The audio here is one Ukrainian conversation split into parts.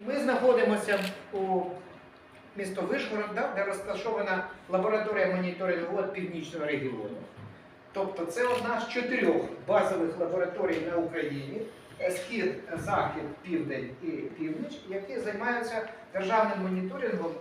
Ми знаходимося у місто Вишгород, де розташована лабораторія моніторингу північного регіону. Тобто це одна з чотирьох базових лабораторій на Україні. е, Схід, захід, південь і північ, які займаються державним моніторингом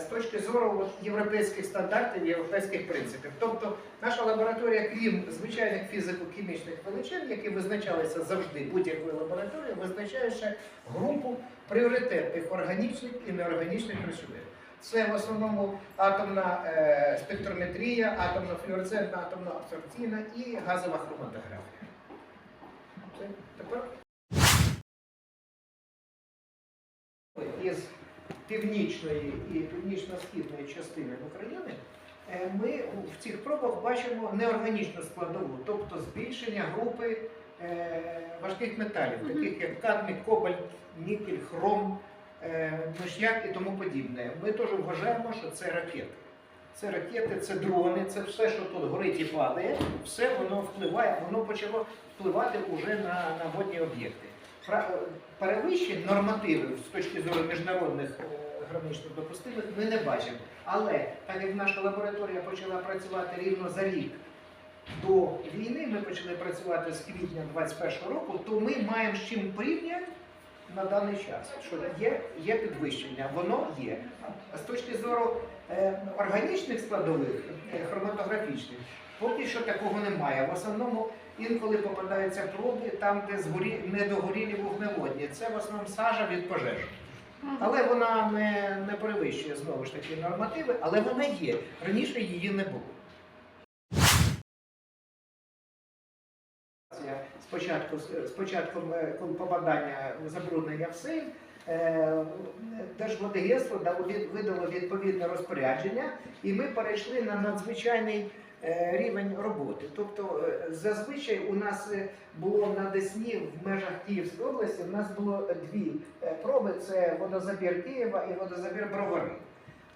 з точки зору європейських стандартів, європейських принципів. Тобто наша лабораторія, крім звичайних фізико-хімічних величин, які визначалися завжди будь-якою лабораторією, визначає ще групу пріоритетних органічних і неорганічних речовин. Це в основному атомна е, спектрометрія, атомна флюоресцентна, атомна абсорбційна і газова хроматографія. Тепер із північної і північно-східної частини України е, ми в цих пробах бачимо неорганічну складову, тобто збільшення групи е, важких металів, таких як кадмій, кобальт, нікель, хром, е, миш'як і тому подібне. Ми теж вважаємо, що це ракети. Це ракети, це дрони, це все, що тут горить і падає, все воно впливає, воно почало впливати вже на, на водні об'єкти. Перевищень нормативів з точки зору міжнародних е, граничних допустимих ми не бачимо. Але так як наша лабораторія почала працювати рівно за рік до війни, ми почали працювати з квітня 21 року, то ми маємо з чим порівняти на даний час. Що є, є підвищення, воно є. З точки зору е, органічних складових, е, хроматографічних, поки що такого немає. В основному інколи попадаються проби там, де згорі... недогорілі вуглеводні. Це в основному сажа від пожежі. Але вона не, не перевищує знову ж таки нормативи, але вона є. Раніше її не було. Спочатку, з початком е, попадання забруднення в Сейм, е, Держводагентство дало видало відповідне розпорядження, і ми перейшли на надзвичайний рівень роботи. Тобто, е, зазвичай у нас е, було на Десні в межах Київської області, у нас було дві е, проби: це водозабір Києва і водозабір Бровари.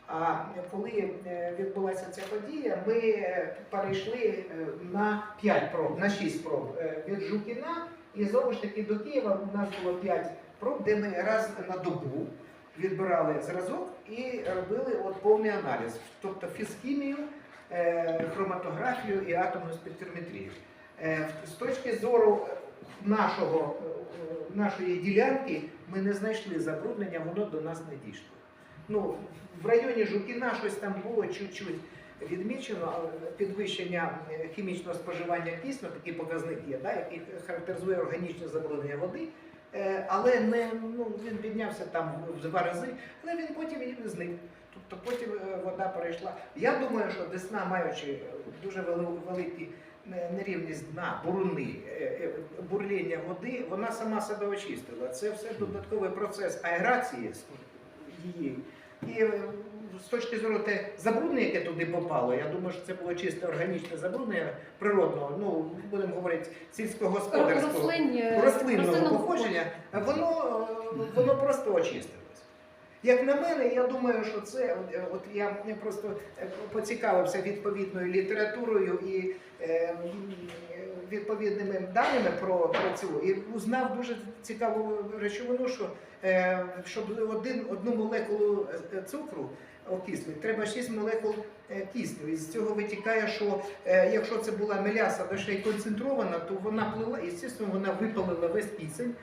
А коли е, відбулася ця подія, ми е, перейшли е, на 5 проб, на 6 проб е, від Жукіна, і знову ж таки до Києва у нас було 5 проб, де ми раз на добу відбирали зразок і робили от повний аналіз, тобто фізхімію, е, хроматографію і атомну спектрометрію. Е, З точки зору нашого, е, нашої ділянки ми не знайшли забруднення, воно до нас не дійшло. Ну, в районі Жукіна щось там було чуть-чуть відмічено, підвищення е, хімічного споживання кисню, такий показник є, да, який характеризує органічне забруднення води. Е, Але не, ну, він піднявся там в два рази, але він потім зник. Тобто потім е, вода перейшла. Я думаю, що Десна, маючи е, дуже вели- великі е, нерівність дна, буруни, бурління води, вона сама себе очистила. Це все додатковий процес аерації її. І з точки зору те забруднення, яке туди попало, я думаю, що це було чисте органічне забруднення природного, ну будемо говорити, сільськогосподарського рослинного походження, воно, воно просто очистилось. Як на мене, я думаю, що це от, е, я просто е, поцікавився відповідною літературою і е, відповідними даними про, про цю і узнав дуже цікаву речовину, що щоб один, одну молекулу цукру окислити, треба 6 молекул кисню. І з цього витікає, що якщо це була меляса, ще й концентрована, то вона плила, і звісно, вона випалила весь кисень.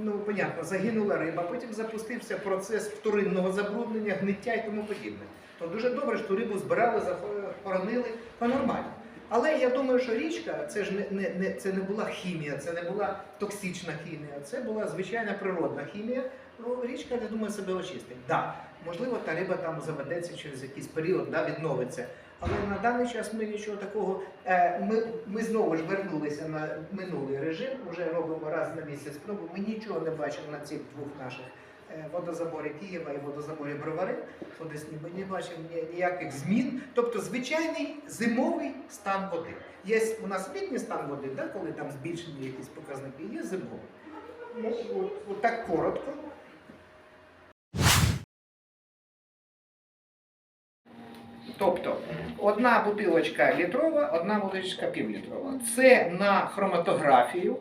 Ну, понятно, загинула риба, потім запустився процес вторинного забруднення, гниття і тому подібне. То дуже добре, що рибу збирали, захоронили то нормально. Але я думаю, що річка це ж не, не, не, це не була хімія, це не була токсична хімія, це була звичайна природна хімія. Ну, річка, я думаю, себе очистить. Да, можливо, та риба там заведеться через якийсь період, да, відновиться. Але на даний час ми нічого такого. Е, ми, ми знову ж вернулися на минулий режим, вже робимо раз на місяць пробу. Ми нічого не бачимо на цих двох наших е, водозаборі Києва і водозаборі Бровари. по Десні. Ми не бачимо ні- ніяких змін. Тобто звичайний зимовий стан води. Є у нас літній стан води, да, коли там збільшені якісь показники, є зимовий. Ну, от, от так коротко. Тобто одна бутилочка літрова, одна бутилочка півлітрова. Це на хроматографію.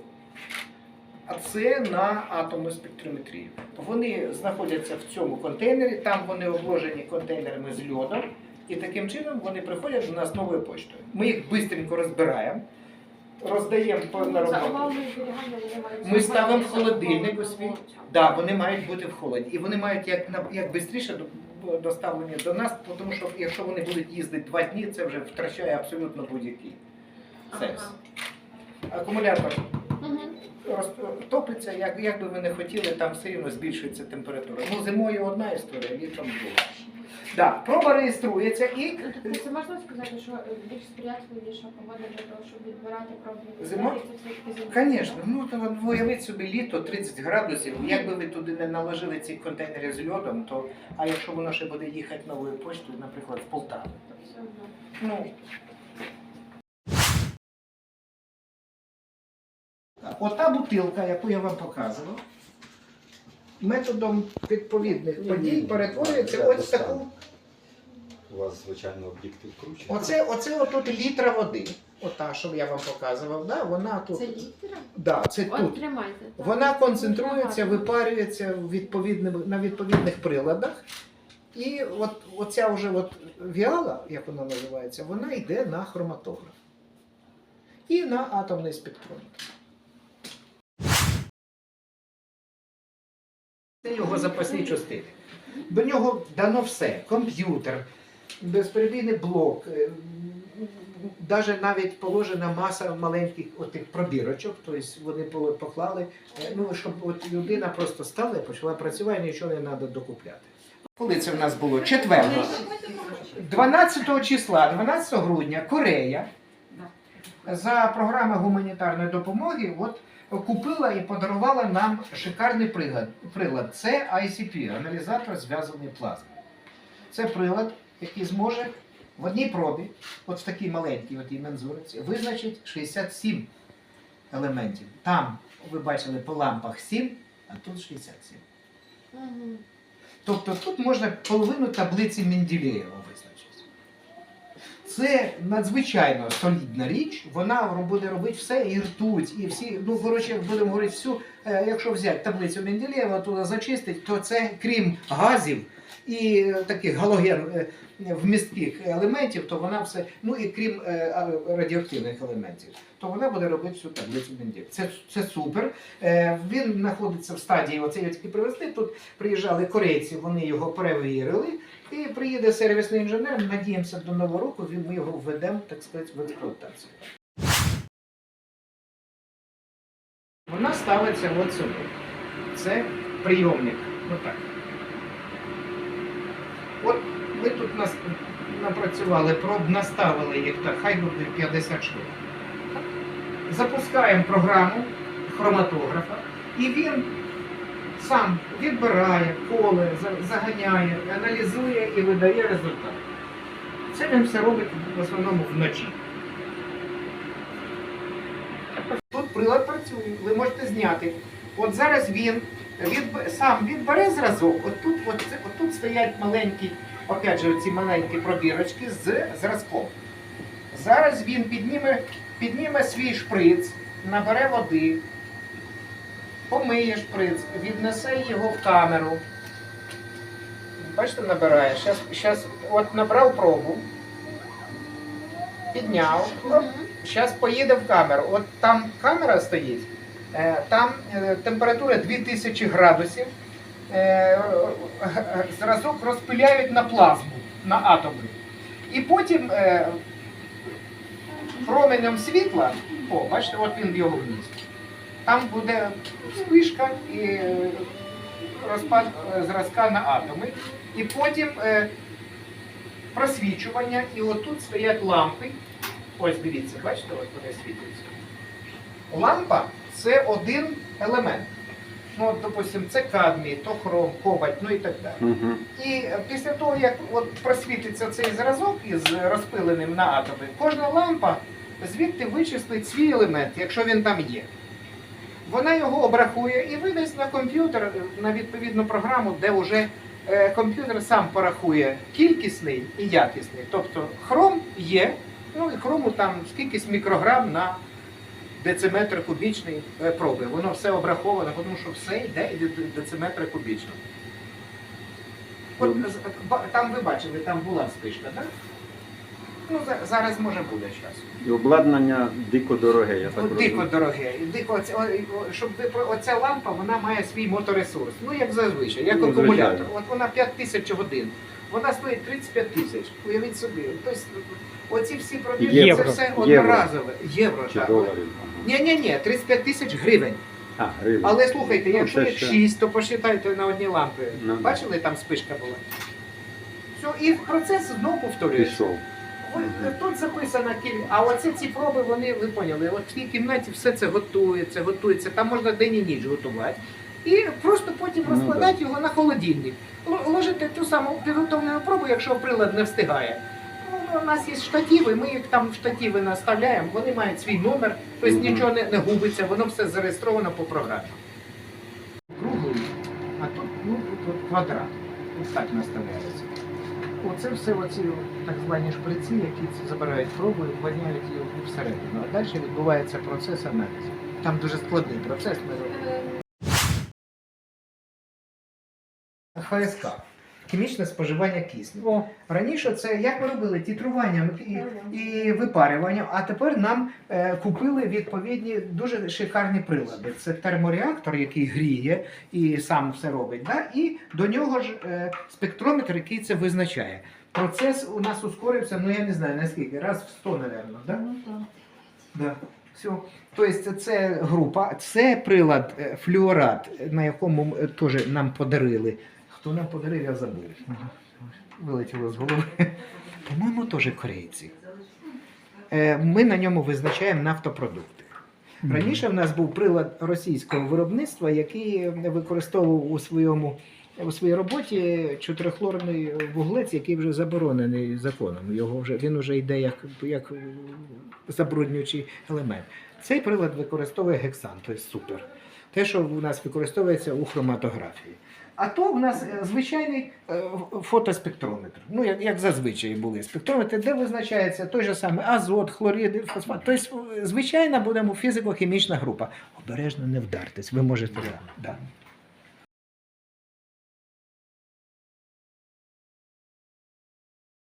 а це на атомну спектрометрію. Вони знаходяться в цьому контейнері, там вони обложені контейнерами з льодом, і таким чином вони приходять до нас новою поштою. Ми їх швидко розбираємо, роздаємо на роботу. Ми ставимо холодильник у свій. Да, вони мають бути в холоді. І вони мають як, як швидше доставлені до нас, тому що якщо вони будуть їздити два дні, це вже втрачає абсолютно будь-який сенс. Ага. Акумулятор Мгм. топиться, як, як би ви не хотіли, там все рівно збільшується температура. Ну, зимою одна історія, літом друга. Да, проба реєструється і Ну, Тобто це можна сказати, що е, більш сприятливіша погода для того, щоб відбирати пробні зима. Звісно, ну то от уявіть собі літо 30 градусів. Якби ви туди не наложили ці контейнери з льодом, то а якщо воно ще буде їхати новою поштою, наприклад, з Полтави. То все одно. Ну. Ота бутилка, яку я вам показував, методом відповідних подій перетворюється ось в таку. У вас, звичайно, об'єктив круче. Оце, оце отут літра води. Ота, що я вам показував, да? вона тут. Це літера? Да, це От тут. тримайте. так. Вона концентрується, випарюється відповідним, на відповідних приладах. І от оця вже от віала, як вона називається, вона йде на хроматограф. І на атомний спектрометр. Це його запасні частини. До нього дано все: комп'ютер, безперебійний блок, навіть навіть положена маса маленьких отих пробірочок, тобто вони поклали, е, ну, щоб от людина просто стала і почала працювати, нічого не треба докупляти. Коли це в нас було? Четверго. 12 числа, 12 грудня, Корея за програмою гуманітарної допомоги от, купила і подарувала нам шикарний прилад. прилад. Це ICP, аналізатор зв'язаної плазми. Це прилад, який зможе в одній пробі, от в такій маленькій от мензуриці, визначить 67 елементів. Там, ви бачили, по лампах 7, а тут 67. Мгм. Тобто тут можна половину таблиці Менделєєва визначити. Це надзвичайно солідна річ. Вона буде робити все і ртуть, і всі, ну коротше, будемо говорити, всю, е, якщо взяти таблицю Менделєєва, туди зачистить, то це крім газів і е, таких галоген е, вмістких елементів, то вона все, ну і крім радіоактивних елементів, то вона буде робити всю таблицю Менделєєва. Це, це супер. Він знаходиться в стадії, оце я тільки привезли. Тут приїжджали корейці, вони його перевірили. І приїде сервісний інженер. Надіємося, до нового року ми його введемо, так сказати, в експлуатацію. Вона ставиться от сюди. Це прийомник. Отак. От ми тут нас напрацювали проб, наставили їх так, хай буде 50 штук. Запускаємо програму хроматографа, і він сам відбирає, коле, заганяє, аналізує і видає результат. Це він все робить в основному вночі. Тут прилад працює, ви можете зняти. От зараз він від, сам відбере зразок, от тут, от, от тут стоять маленькі, опять же, ці маленькі пробірочки з зразком. Зараз він підніме, підніме свій шприц, набере води, помиє шприц, віднесе його в камеру. Бачите, набирає. Щас, щас, от набрав пробу, підняв. Зараз поїде в камеру. От там камера стоїть, е, там е, температура 2000 градусів. Е, Зразок розпиляють на плазму, на атоми. І потім променем світла, о, бачите, от він його вніс. Там буде вспишка і розпад е, зразка на атоми. І потім е, просвічування, і отут стоять лампи. Ось дивіться, бачите, от вони світяться. Лампа це один елемент. Ну, от, допустим, це кадмій, то хром, кобальт, ну і так далі. Угу. І після того, як от просвітиться цей зразок із розпиленим на атоми, кожна лампа звідти вичислить свій елемент, якщо він там є. Вона його обрахує і видасть на комп'ютер е, на відповідну програму, де вже е, комп'ютер сам порахує кількісний і якісний. Тобто хром є, ну і хрому там скількись мікрограм на дециметр кубічний е, проби. Воно все обраховано, тому що все йде від дециметра кубічного. От, там ви бачили, там була спишка, так? Ну, за- зараз може буде час. І обладнання дико дороге, я так От дико дороге. І Дико, оце- о- о- щоб ви про- оця лампа вона має свій моторесурс. Ну як зазвичай, як Ну, акумулятор. звичайно. От вона 5 тисяч годин. Вона стоїть 35 тисяч. Уявіть собі. Тобто, оці всі пробіжки це Євро. все Євро. одноразове. Євро, Чи так. доларів. Ні, ні, ні, 35 тисяч гривень. А, гривень. Але слухайте, Ну, якщо це їх ще- 6, то посчитайте на одні лампи. Ну, да. Бачили, там спишка була. Все, і процес знову повторюється. Пішов. Тут записана кількість, а оце ці проби, вони ви поняли. От в тій кімнаті все це готується, готується. Там можна день і ніч готувати. І просто потім Ну, розкладати його на холодильник. Ложити ту саму підготовлену пробу, якщо прилад не встигає. Ну, у нас є штативи, ми їх там в штативи наставляємо, вони мають свій номер, тобто нічого не, не губиться, воно все зареєстровано по програмі. Круглий, а тут, ну, тут квадрат. Ось так наставляється. Оце все оці так звані шприці, які забирають пробу і вганяють її всередину. А далі відбувається процес аналізу. Там дуже складний процес. Робимо. Е, ФСК. Хімічне споживання кисню. Раніше це як ми робили титрування і, і випарювання, а тепер нам е, купили відповідні дуже шикарні прилади. Це термореактор, який гріє і сам все робить. Да? І до нього ж е, спектрометр, який це визначає. Процес у нас ускорився, ну я не знаю наскільки, раз в 100, мабуть. Да? Да. Все. Тобто це група, це прилад е, флюорат, на якому е, теж нам подарили. Хто нам подарив, я забув. Вилетіло з голови. По-моєму, теж корейці. Е, Ми на ньому визначаємо нафтопродукти. Раніше в нас був прилад російського виробництва, який використовував у своєму у своїй роботі чотирихлорний вуглець, який вже заборонений законом. Його вже він вже йде як, як забруднюючий елемент. Цей прилад використовує гексан, тобто супер. Те, що у нас використовується у хроматографії. А то в нас е, звичайний е, фотоспектрометр. Ну, як, як зазвичай були спектрометри, де визначається той же самий азот, хлорид, фосфат. Тобто, звичайна будемо фізико-хімічна група. Обережно не вдартесь, ви можете. Да. Да.